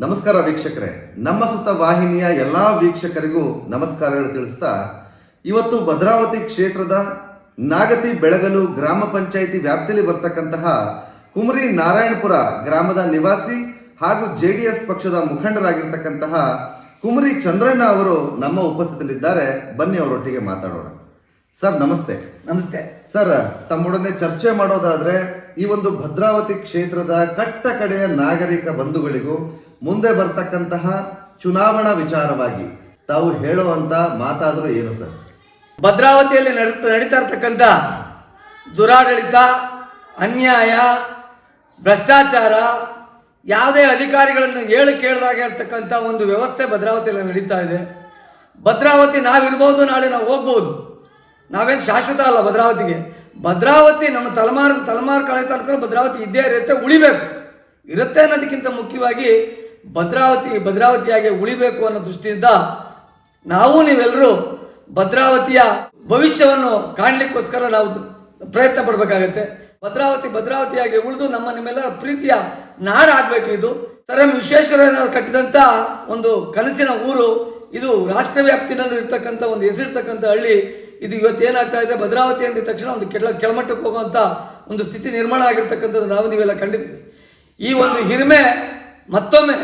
ನಮಸ್ಕಾರ ವೀಕ್ಷಕರೇ. ನಮ್ಮ ಸುತ್ತ ವಾಹಿನಿಯ ಎಲ್ಲ ವೀಕ್ಷಕರಿಗೂ ನಮಸ್ಕಾರಗಳು ತಿಳಿಸ್ತಾ ಇವತ್ತು ಭದ್ರಾವತಿ ಕ್ಷೇತ್ರದ ನಾಗತಿ ಬೆಳಗಲು ಗ್ರಾಮ ಪಂಚಾಯಿತಿ ವ್ಯಾಪ್ತಿಯಲ್ಲಿ ಬರ್ತಕ್ಕಂತಹ ಕುಮರಿ ನಾರಾಯಣಪುರ ಗ್ರಾಮದ ನಿವಾಸಿ ಹಾಗೂ ಜೆ ಡಿ ಎಸ್ ಪಕ್ಷದ ಮುಖಂಡರಾಗಿರ್ತಕ್ಕಂತಹ ಕುಮರಿ ಚಂದ್ರಣ್ಣ ಅವರು ನಮ್ಮ ಉಪಸ್ಥಿತಿಯಲ್ಲಿದ್ದಾರೆ. ಬನ್ನಿ ಅವರೊಟ್ಟಿಗೆ ಮಾತಾಡೋಣ. ಸರ್ ನಮಸ್ತೆ. ನಮಸ್ತೆ. ಸರ್ ತಮ್ಮೊಡನೆ ಚರ್ಚೆ ಮಾಡೋದಾದ್ರೆ ಈ ಒಂದು ಭದ್ರಾವತಿ ಕ್ಷೇತ್ರದ ಕಟ್ಟ ಕಡೆಯ ನಾಗರಿಕ ಬಂಧುಗಳಿಗೂ ಮುಂದೆ ಬರ್ತಕ್ಕಂತಹ ಚುನಾವಣಾ ವಿಚಾರವಾಗಿ ತಾವು ಹೇಳುವಂತ ಮಾತಾದರೂ ಏನು ಸರ್? ಭದ್ರಾವತಿಯಲ್ಲಿ ನಡೀತಾ ಇರ್ತಕ್ಕಂಥ ದುರಾಡಳಿತ, ಅನ್ಯಾಯ, ಭ್ರಷ್ಟಾಚಾರ ಯಾವುದೇ ಅಧಿಕಾರಿಗಳನ್ನು ಹೇಳಿ ಕೇಳಿದಾಗ ಇರ್ತಕ್ಕಂಥ ಒಂದು ವ್ಯವಸ್ಥೆ ಭದ್ರಾವತಿಯಲ್ಲಿ ನಡೀತಾ ಇದೆ. ಭದ್ರಾವತಿ ನಾವಿರ್ಬೋದು ನಾಳೆ ನಾವು ಹೋಗ್ಬೋದು. ನಾವೇನು ಶಾಶ್ವತ ಅಲ್ಲ ಭದ್ರಾವತಿಗೆ. ಭದ್ರಾವತಿ ನಮ್ಮ ತಲೆಮಾರು ತಲೆಮಾರು ಕಳೆ ತನಕ ಭದ್ರಾವತಿ ಇದ್ದೇ ಇರುತ್ತೆ, ಉಳಿಬೇಕು. ಇರುತ್ತೆ ಅನ್ನೋದಕ್ಕಿಂತ ಮುಖ್ಯವಾಗಿ ಭದ್ರಾವತಿ, ಭದ್ರಾವತಿಯಾಗಿ ಉಳಿಬೇಕು ಅನ್ನೋ ದೃಷ್ಟಿಯಿಂದ ನಾವು ನೀವೆಲ್ಲರೂ ಭದ್ರಾವತಿಯ ಭವಿಷ್ಯವನ್ನು ಕಾಣಲಿಕ್ಕೋಸ್ಕರ ನಾವು ಪ್ರಯತ್ನ ಪಡಬೇಕಾಗತ್ತೆ. ಭದ್ರಾವತಿ, ಭದ್ರಾವತಿಯಾಗಿ ಉಳಿದು ನಮ್ಮ ನಿಮ್ಮೆಲ್ಲ ಪ್ರೀತಿಯ ನಾಡಾಗಬೇಕು ಇದು. ಸರ್, ಎಂ ವಿಶ್ವೇಶ್ವರಯ್ಯನವರು ಕಟ್ಟಿದಂಥ ಒಂದು ಕನಸಿನ ಊರು, ಇದು ರಾಷ್ಟ್ರ ವ್ಯಾಪ್ತಿನಲ್ಲೂ ಇರ್ತಕ್ಕಂಥ ಒಂದು ಹೆಸರಿರ್ತಕ್ಕಂಥ ಹಳ್ಳಿ. ಇದು ಇವತ್ತು ಏನಾಗ್ತಾ ಇದೆ? ಭದ್ರಾವತಿ ಅಂದ ತಕ್ಷಣ ಒಂದು ಕೆಳ ಕೆಳಮಟ್ಟಕ್ಕೆ ಹೋಗುವಂಥ ಒಂದು ಸ್ಥಿತಿ ನಿರ್ಮಾಣ ಆಗಿರ್ತಕ್ಕಂಥದ್ದು ನಾವು ನೀವೆಲ್ಲ ಕಂಡಿದ್ದೀವಿ ಈ ಒಂದು ಹಿರಿಮೆ ಮತ್ತೊಮ್ಮೆ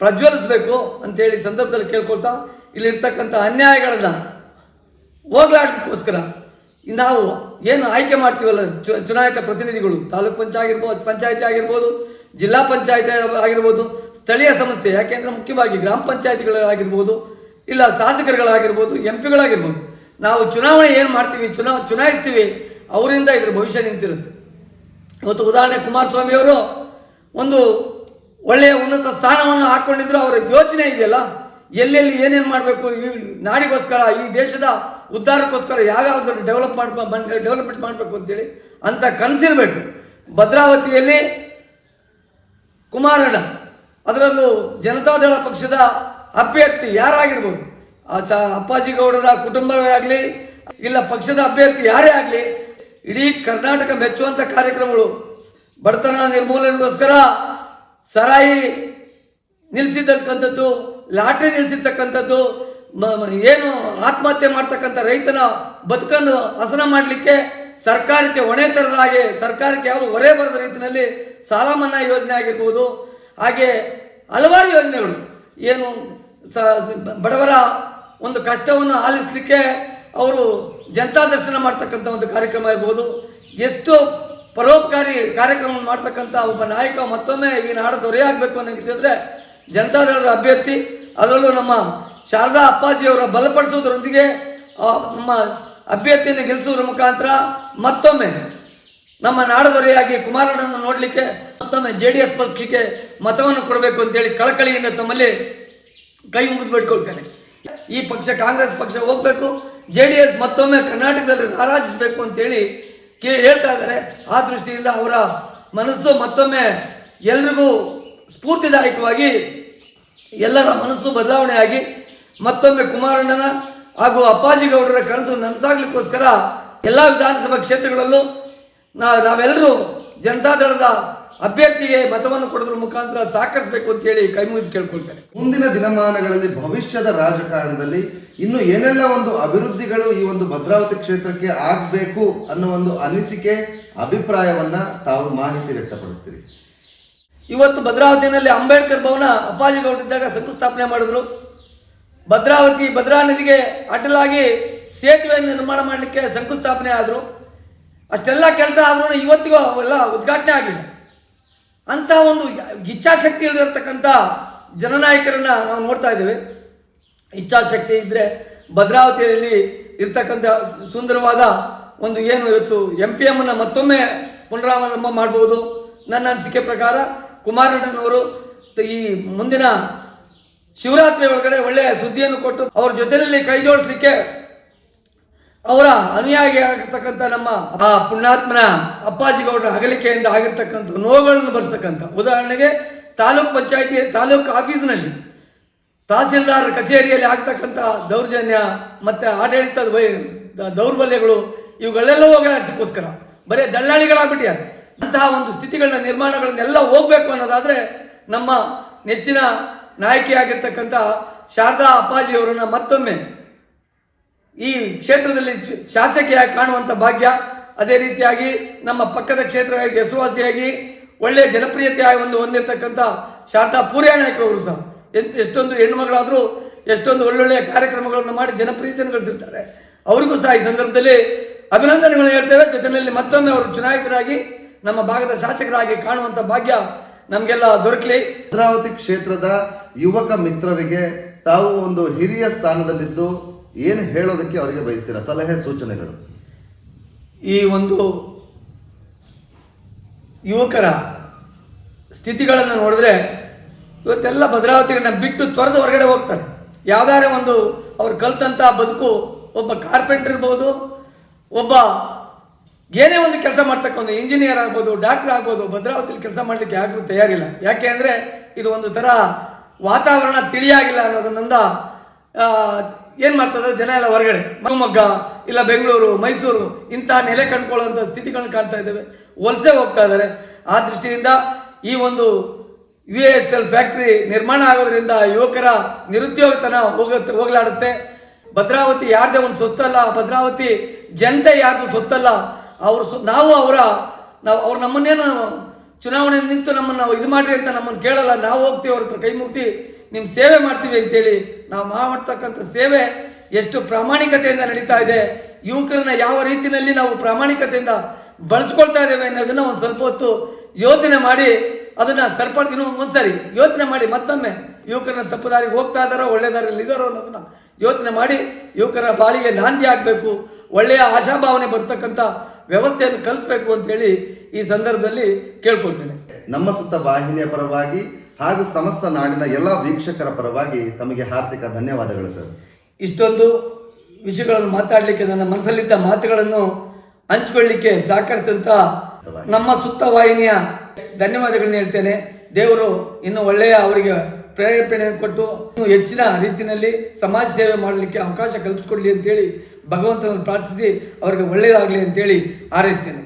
ಪ್ರಜ್ವಲಿಸಬೇಕು ಅಂತೇಳಿ ಸಂದರ್ಭದಲ್ಲಿ ಕೇಳ್ಕೊಳ್ತಾ ಇಲ್ಲಿರ್ತಕ್ಕಂಥ ಅನ್ಯಾಯಗಳನ್ನು ಹೋಗ್ಲಾಡ್ಲಿಕ್ಕೋಸ್ಕರ ನಾವು ಏನು ಆಯ್ಕೆ ಮಾಡ್ತೀವಲ್ಲ ಚುನಾಯಿತ ಪ್ರತಿನಿಧಿಗಳು? ತಾಲೂಕ್ ಪಂಚಾಯತ್ ಆಗಿರ್ಬೋದು, ಪಂಚಾಯತಿ ಆಗಿರ್ಬೋದು, ಜಿಲ್ಲಾ ಪಂಚಾಯತಿ ಆಗಿರ್ಬೋದು, ಸ್ಥಳೀಯ ಸಂಸ್ಥೆ, ಯಾಕೆಂದ್ರೆ ಮುಖ್ಯವಾಗಿ ಗ್ರಾಮ ಪಂಚಾಯತಿಗಳಾಗಿರ್ಬೋದು, ಇಲ್ಲ ಶಾಸಕರುಗಳಾಗಿರ್ಬೋದು, ಎಂ ಪಿಗಳಾಗಿರ್ಬೋದು ನಾವು ಚುನಾವಣೆ ಏನು ಮಾಡ್ತೀವಿ? ಚುನಾವ ಚುನಾಯಿಸ್ತೀವಿ. ಅವರಿಂದ ಇದ್ರ ಭವಿಷ್ಯ ನಿಂತಿರುತ್ತೆ. ಇವತ್ತು ಉದಾಹರಣೆ ಕುಮಾರಸ್ವಾಮಿಯವರು ಒಂದು ಒಳ್ಳೆಯ ಉನ್ನತ ಸ್ಥಾನವನ್ನು ಹಾಕ್ಕೊಂಡಿದ್ರು ಅವರ ಯೋಚನೆ ಇದೆಯಲ್ಲ? ಎಲ್ಲೆಲ್ಲಿ ಏನೇನು ಮಾಡಬೇಕು? ಈ ನಾಡಿಗೋಸ್ಕರ, ಈ ದೇಶದ ಉದ್ಧಾರಕ್ಕೋಸ್ಕರ ಯಾವ್ಯಾವ್ದು ಡೆವಲಪ್ ಮಾಡ್ ಡೆವಲಪ್ಮೆಂಟ್ ಮಾಡಬೇಕು ಅಂತೇಳಿ ಅಂತ ಕನಸಿರಬೇಕು. ಭದ್ರಾವತಿಯಲ್ಲಿ ಕುಮಾರಣ್ಣ, ಅದರಲ್ಲೂ ಜನತಾದಳ ಪಕ್ಷದ ಅಭ್ಯರ್ಥಿ ಯಾರಾಗಿರ್ಬೋದು? ಚ ಅಪ್ಪಾಜಿ ಗೌಡರ ಕುಟುಂಬವೇ ಆಗಲಿ, ಇಲ್ಲ ಪಕ್ಷದ ಅಭ್ಯರ್ಥಿ ಯಾರೇ ಆಗಲಿ, ಇಡೀ ಕರ್ನಾಟಕ ಮೆಚ್ಚುವಂಥ ಕಾರ್ಯಕ್ರಮಗಳು. ಬಡತನ ನಿರ್ಮೂಲನೆಗೋಸ್ಕರ ಸರಾಯಿ ನಿಲ್ಲಿಸಿದ್ದಕ್ಕಂಥದ್ದು ಲಾಟ್ರಿ ನಿಲ್ಲಿಸಿರ್ತಕ್ಕಂಥದ್ದು ಏನು ಆತ್ಮಹತ್ಯೆ ಮಾಡ್ತಕ್ಕಂಥ ರೈತನ ಬದುಕನ್ನು ಹಸನ ಮಾಡಲಿಕ್ಕೆ ಸರ್ಕಾರಕ್ಕೆ ಹೊಣೆ ತರದ ಹಾಗೆ, ಸರ್ಕಾರಕ್ಕೆ ಯಾವುದು ಹೊರೆ ಬರದ ರೀತಿಯಲ್ಲಿ ಸಾಲ ಮನ್ನಾ ಯೋಜನೆ ಆಗಿರ್ಬೋದು, ಹಾಗೆ ಹಲವಾರು ಯೋಜನೆಗಳು. ಏನು ಸ- ಬಡವರ ಒಂದು ಕಷ್ಟವನ್ನು ಆಲಿಸಲಿಕ್ಕೆ ಅವರು ಜನತಾ ದರ್ಶನ ಮಾಡ್ತಕ್ಕಂಥ ಒಂದು ಕಾರ್ಯಕ್ರಮ ಇರ್ಬೋದು. ಎಷ್ಟು ಪರೋಪಕಾರಿ ಕಾರ್ಯಕ್ರಮ ಮಾಡ್ತಕ್ಕಂಥ ಒಬ್ಬ ನಾಯಕ ಮತ್ತೊಮ್ಮೆ ಈ ನಾಡ ದೊರೆಯಾಗಬೇಕು ಜನತಾ ಜನತಾದಳದ ಅಭ್ಯರ್ಥಿ ಅದರಲ್ಲೂ ನಮ್ಮ ಶಾರದಾ ಅಪ್ಪಾಜಿಯವರ ಬಲಪಡಿಸೋದ್ರೊಂದಿಗೆ ಆ, ನಮ್ಮ ಅಭ್ಯರ್ಥಿಯನ್ನು ಗೆಲ್ಲಿಸೋದ್ರ ಮುಖಾಂತರ ಮತ್ತೊಮ್ಮೆ ನಮ್ಮ ನಾಡದೊರೆಯಾಗಿ ಕುಮಾರಣ್ಣನ ನೋಡಲಿಕ್ಕೆ ಮತ್ತೊಮ್ಮೆ ಜೆ ಡಿ ಎಸ್ ಪಕ್ಷಕ್ಕೆ ಮತವನ್ನು ಕೊಡಬೇಕು ಅಂತೇಳಿ ಕಳಕಳಿಯಿಂದ ತಮ್ಮಲ್ಲಿ ಕೈ ಮುಗಿದು ಬೇಡ್ಕೊಳ್ತೇನೆ. ಈ ಪಕ್ಷ ಕಾಂಗ್ರೆಸ್ ಪಕ್ಷ ಹೋಗ್ಬೇಕು ಜೆ ಡಿ ಎಸ್ ಮತ್ತೊಮ್ಮೆ ಕರ್ನಾಟಕದಲ್ಲಿ ರಾರಾಜಿಸಬೇಕು ಅಂತೇಳಿ ಕೇ, ಹೇಳ್ತಾ ಇದ್ದಾರೆ. ಆ ದೃಷ್ಟಿಯಿಂದ ಅವರ ಮನಸ್ಸು ಮತ್ತೊಮ್ಮೆ ಎಲ್ರಿಗೂ ಸ್ಫೂರ್ತಿದಾಯಕವಾಗಿ ಎಲ್ಲರ ಮನಸ್ಸು ಬದಲಾವಣೆಯಾಗಿ ಮತ್ತೊಮ್ಮೆ ಕುಮಾರಣ್ಣನ ಹಾಗೂ ಅಪ್ಪಾಜಿ ಗೌಡರ ಕನಸು ನನಸಾಗ್ಲಿಕ್ಕೋಸ್ಕರ ಎಲ್ಲ ವಿಧಾನಸಭಾ ಕ್ಷೇತ್ರಗಳಲ್ಲೂ ನಾವೆಲ್ಲರೂ ಜನತಾದಳದ ಅಭ್ಯರ್ಥಿಗೆ ಮತವನ್ನು ಕೊಡೋದ್ರ ಮುಖಾಂತರ ಸಹಕರಿಸಬೇಕು ಅಂತೇಳಿ ಕೈ ಮುಗಿದು ಕೇಳ್ಕೊಳ್ತಾರೆ ಮುಂದಿನ ದಿನಮಾನಗಳಲ್ಲಿ ಭವಿಷ್ಯದ ರಾಜಕಾರಣದಲ್ಲಿ ಇನ್ನು ಏನೆಲ್ಲ ಒಂದು ಅಭಿವೃದ್ಧಿಗಳು ಈ ಒಂದು ಭದ್ರಾವತಿ ಕ್ಷೇತ್ರಕ್ಕೆ ಆಗಬೇಕು ಅನ್ನೋ ಒಂದು ಅನಿಸಿಕೆ ಅಭಿಪ್ರಾಯವನ್ನ ತಾವು ಮಾಹಿತಿ ವ್ಯಕ್ತಪಡಿಸ್ತೀರಿ. ಇವತ್ತು ಭದ್ರಾವತಿನಲ್ಲಿ ಅಂಬೇಡ್ಕರ್ ಭವನ ಅಪ್ಪಾಜಿ ಗೌಡಿದ್ದಾಗ ಶಂಕುಸ್ಥಾಪನೆ ಮಾಡಿದ್ರು. ಭದ್ರಾವತಿ ಭದ್ರಾ ನದಿಗೆ ಅಡ್ಡಲಾಗಿ ಸೇತುವೆಯನ್ನು ನಿರ್ಮಾಣ ಮಾಡಲಿಕ್ಕೆ ಶಂಕುಸ್ಥಾಪನೆ ಆದರು. ಅಷ್ಟೆಲ್ಲ ಕೆಲಸ ಆದ್ರೂ ಇವತ್ತಿಗೂ ಅವೆಲ್ಲ ಉದ್ಘಾಟನೆ ಆಗಲಿಲ್ಲ. ಅಂತ ಒಂದು ಇಚ್ಛಾಶಕ್ತಿ ಇಲ್ಲದಿರ್ತಕ್ಕಂಥ ಜನನಾಯಕರನ್ನ ನಾವು ನೋಡ್ತಾ ಇದ್ದೇವೆ. ಇಚ್ಛಾಶಕ್ತಿ ಇದ್ದರೆ ಭದ್ರಾವತಿಯಲ್ಲಿ ಇರ್ತಕ್ಕಂಥ ಸುಂದರವಾದ ಒಂದು ಏನು ಇವತ್ತು ಎಂ ಪಿ ಎಮ್ಮನ್ನು ಮತ್ತೊಮ್ಮೆ ಪುನರಾರಂಭ ಮಾಡ್ಬೋದು. ನನ್ನ ಅನಿಸಿಕೆ ಪ್ರಕಾರ ಕುಮಾರಣ್ಣನವರು ಈ ಮುಂದಿನ ಶಿವರಾತ್ರಿ ಒಳಗಡೆ ಒಳ್ಳೆಯ ಸುದ್ದಿಯನ್ನು ಕೊಟ್ಟು ಅವ್ರ ಜೊತೆಯಲ್ಲಿ ಕೈ ಜೋಡಿಸ್ಲಿಕ್ಕೆ ಅವರ ಅನುಯಾಗಿ ಆಗಿರ್ತಕ್ಕಂಥ ನಮ್ಮ ಆ ಪುಣ್ಯಾತ್ಮನ ಅಪ್ಪಾಜಿ ಗೌಡರ ಅಗಲಿಕೆಯಿಂದ ಆಗಿರ್ತಕ್ಕಂಥ ನೋವುಗಳನ್ನು ಬರೆಸ್ತಕ್ಕಂಥ. ಉದಾಹರಣೆಗೆ ತಾಲೂಕ್ ಪಂಚಾಯತಿ, ತಾಲೂಕು ಆಫೀಸ್ನಲ್ಲಿ ತಹಸೀಲ್ದಾರ್ ಕಚೇರಿಯಲ್ಲಿ ಆಗ್ತಕ್ಕಂಥ ದೌರ್ಜನ್ಯ ಮತ್ತು ಆಡಳಿತದ ವೈ ದೌರ್ಬಲ್ಯಗಳು ಇವುಗಳೆಲ್ಲ ಹೋಗಲಾಡಿಸೋಕ್ಕೋಸ್ಕರ. ಬರೀ ದಳ್ಳಾಳಿಗಳಾಗ್ಬಿಟ್ಟಿದ್ದಾರೆ ಅಂತಹ ಒಂದು ಸ್ಥಿತಿಗಳನ್ನ, ನಿರ್ಮಾಣಗಳನ್ನೆಲ್ಲ ಹೋಗ್ಬೇಕು ಅನ್ನೋದಾದ್ರೆ ನಮ್ಮ ನೆಚ್ಚಿನ ನಾಯಕಿಯಾಗಿರ್ತಕ್ಕಂಥ ಶಾರದಾ ಅಪ್ಪಾಜಿಯವರನ್ನ ಮತ್ತೊಮ್ಮೆ ಈ ಕ್ಷೇತ್ರದಲ್ಲಿ ಶಾಸಕಿಯಾಗಿ ಕಾಣುವಂಥ ಭಾಗ್ಯ, ಅದೇ ರೀತಿಯಾಗಿ ನಮ್ಮ ಪಕ್ಕದ ಕ್ಷೇತ್ರವಾಗಿ ಹೆಸರುವಾಸಿಯಾಗಿ ಒಳ್ಳೆಯ ಜನಪ್ರಿಯತೆ ಒಂದು ಹೊಂದಿರತಕ್ಕಂಥ ಶಾರದಾ ಪೂರ್ಯ ನಾಯಕರವರು ಸಹ. ಎಂತ ಎಷ್ಟೊಂದು ಹೆಣ್ಣುಮಗಳಾದರೂ ಎಷ್ಟೊಂದು ಒಳ್ಳೊಳ್ಳೆಯ ಕಾರ್ಯಕ್ರಮಗಳನ್ನು ಮಾಡಿ ಜನಪ್ರಿಯತೆಯನ್ನು ಗಳಿಸಿರ್ತಾರೆ. ಅವರಿಗೂ ಸಹ ಈ ಸಂದರ್ಭದಲ್ಲಿ ಅಭಿನಂದನೆಗಳನ್ನು ಹೇಳ್ತೇವೆ. ಜೊತೆಯಲ್ಲಿ ಮತ್ತೊಮ್ಮೆ ಅವರು ಚುನಾಯಿತರಾಗಿ ನಮ್ಮ ಭಾಗದ ಶಾಸಕರಾಗಿ ಕಾಣುವಂಥ ಭಾಗ್ಯ ನಮಗೆಲ್ಲ ದೊರಕಲಿ. ಭದ್ರಾವತಿ ಕ್ಷೇತ್ರದ ಯುವಕ ಮಿತ್ರರಿಗೆ ತಾವು ಒಂದು ಹಿರಿಯ ಸ್ಥಾನದಲ್ಲಿದ್ದು ಏನು ಹೇಳೋದಕ್ಕೆ ಅವರಿಗೆ ಬಯಸ್ತೀರಾ? ಸಲಹೆ ಸೂಚನೆಗಳು. ಈ ಒಂದು ಯುವಕರ ಸ್ಥಿತಿಗಳನ್ನು ನೋಡಿದ್ರೆ ಇವತ್ತೆಲ್ಲ ಭದ್ರಾವತಿಗಳನ್ನ ಬಿಟ್ಟು ತೊರೆದು ಹೊರಗಡೆ ಹೋಗ್ತಾರೆ. ಯಾವ್ದಾರೇ ಒಂದು ಅವ್ರು ಕಲ್ತಂಥ ಬದುಕು, ಒಬ್ಬ ಕಾರ್ಪೆಂಟರ್ ಇರ್ಬೋದು, ಒಬ್ಬ ಏನೇ ಒಂದು ಕೆಲಸ ಮಾಡ್ತಕ್ಕ ಒಂದು ಇಂಜಿನಿಯರ್ ಆಗ್ಬೋದು, ಡಾಕ್ಟರ್ ಆಗ್ಬೋದು, ಭದ್ರಾವತಿಲಿ ಕೆಲಸ ಮಾಡಲಿಕ್ಕೆ ಯಾರೂ ತಯಾರಿಲ್ಲ. ಯಾಕೆ ಅಂದರೆ ಇದು ಒಂದು ಥರ ವಾತಾವರಣ ತಿಳಿಯಾಗಿಲ್ಲ ಅನ್ನೋದನ್ನಿಂದ ಏನು ಮಾಡ್ತದೆ ಜನ ಎಲ್ಲ ಹೊರಗಡೆ. ಶಿವಮೊಗ್ಗ, ಇಲ್ಲ ಬೆಂಗಳೂರು, ಮೈಸೂರು, ಇಂಥ ನೆಲೆ ಕಂಡುಕೊಳ್ಳುವಂಥ ಸ್ಥಿತಿಗಳನ್ನು ಕಾಣ್ತಾ ಇದ್ದೇವೆ. ವಲಸೆ ಹೋಗ್ತಾ ಇದ್ದಾರೆ. ಆ ದೃಷ್ಟಿಯಿಂದ ಈ ಒಂದು ಯು ಎಸ್ ಎಲ್ ಫ್ಯಾಕ್ಟ್ರಿ ನಿರ್ಮಾಣ ಆಗೋದ್ರಿಂದ ಯುವಕರ ನಿರುದ್ಯೋಗತನ ಹೋಗುತ್ತೆ, ಹೋಗಲಾಡುತ್ತೆ. ಭದ್ರಾವತಿ ಯಾರದೇ ಒಂದು ಸೊತ್ತಲ್ಲ, ಭದ್ರಾವತಿ ಜನತೆ ಯಾರ್ದು ಸೊತ್ತಲ್ಲ, ಅವರು ನಾವು ಅವರ, ನಾವು ಅವ್ರು ನಮ್ಮನ್ನೇನು ಚುನಾವಣೆ ನಿಂತು ನಮ್ಮನ್ನು ಇದು ಮಾಡಿರಿ ಅಂತ ನಮ್ಮನ್ನು ಕೇಳಲ್ಲ. ನಾವು ಹೋಗ್ತೀವಿ ಅವ್ರ ಹತ್ರ ಕೈ ಮುಗ್ದು ನಿಮ್ಮ ಸೇವೆ ಮಾಡ್ತೀವಿ ಅಂತೇಳಿ ನಾವು ಮಾಡ್ತಕ್ಕಂಥ ಸೇವೆ ಎಷ್ಟು ಪ್ರಾಮಾಣಿಕತೆಯಿಂದ ನಡೀತಾ ಇದೆ, ಯುವಕರನ್ನ ಯಾವ ರೀತಿಯಲ್ಲಿ ನಾವು ಪ್ರಾಮಾಣಿಕತೆಯಿಂದ ಬಳಸ್ಕೊಳ್ತಾ ಇದ್ದೇವೆ ಅನ್ನೋದನ್ನ ಒಂದು ಸ್ವಲ್ಪ ಹೊತ್ತು ಯೋಚನೆ ಮಾಡಿ, ಅದನ್ನ ಸರ್ಪಡ್ ಒಂದ್ಸರಿ ಯೋಚನೆ ಮಾಡಿ ಮತ್ತೊಮ್ಮೆ ಯುವಕರನ್ನ ತಪ್ಪು ದಾರಿಗೆ ಹೋಗ್ತಾ ಇದ್ದಾರೋ, ಒಳ್ಳೆ ದಾರಿಯಲ್ಲಿ ಇದ್ದಾರೋ ಅನ್ನೋದನ್ನ ಯೋಚನೆ ಮಾಡಿ ಯುವಕರ ಬಾಳಿಗೆ ನಾಂದಿ ಆಗಬೇಕು ಒಳ್ಳೆಯ ಆಶಾಭಾವನೆ ಬರ್ತಕ್ಕಂಥ ವ್ಯವಸ್ಥೆಯನ್ನು ಕಲಿಸ್ಬೇಕು ಅಂತೇಳಿ ಈ ಸಂದರ್ಭದಲ್ಲಿ ಕೇಳ್ಕೊಳ್ತೇನೆ. ನಮ್ಮ ಸುತ್ತ ವಾಹಿನಿಯ ಪರವಾಗಿ ಹಾಗೂ ಸಮಸ್ತ ನಾಡಿನ ಎಲ್ಲ ವೀಕ್ಷಕರ ಪರವಾಗಿ ತಮಗೆ ಹಾರ್ದಿಕ ಧನ್ಯವಾದಗಳು ಸರ್. ಇಷ್ಟೊಂದು ವಿಷಯಗಳನ್ನು ಮಾತಾಡಲಿಕ್ಕೆ ನನ್ನ ಮನಸ್ಸಲ್ಲಿದ್ದ ಮಾತುಗಳನ್ನು ಹಂಚಿಕೊಳ್ಳಲಿಕ್ಕೆ ಸಹಕರಿಸಿದಂಥ ನಮ್ಮ ಸುತ್ತ ವಾಹಿನಿಯ ಧನ್ಯವಾದಗಳನ್ನ ಹೇಳ್ತೇನೆ. ದೇವರು ಇನ್ನು ಒಳ್ಳೆಯ ಅವರಿಗೆ ಪ್ರೇರೇಪಣೆ ಕೊಟ್ಟು ಇನ್ನು ಹೆಚ್ಚಿನ ರೀತಿಯಲ್ಲಿ ಸಮಾಜ ಸೇವೆ ಮಾಡಲಿಕ್ಕೆ ಅವಕಾಶ ಕಲ್ಪಿಸಿಕೊಡ್ಲಿ ಅಂತೇಳಿ ಭಗವಂತನ ಪ್ರಾರ್ಥಿಸಿ ಅವರಿಗೆ ಒಳ್ಳೆಯದಾಗಲಿ ಅಂತೇಳಿ ಹಾರೈಸ್ತೇನೆ.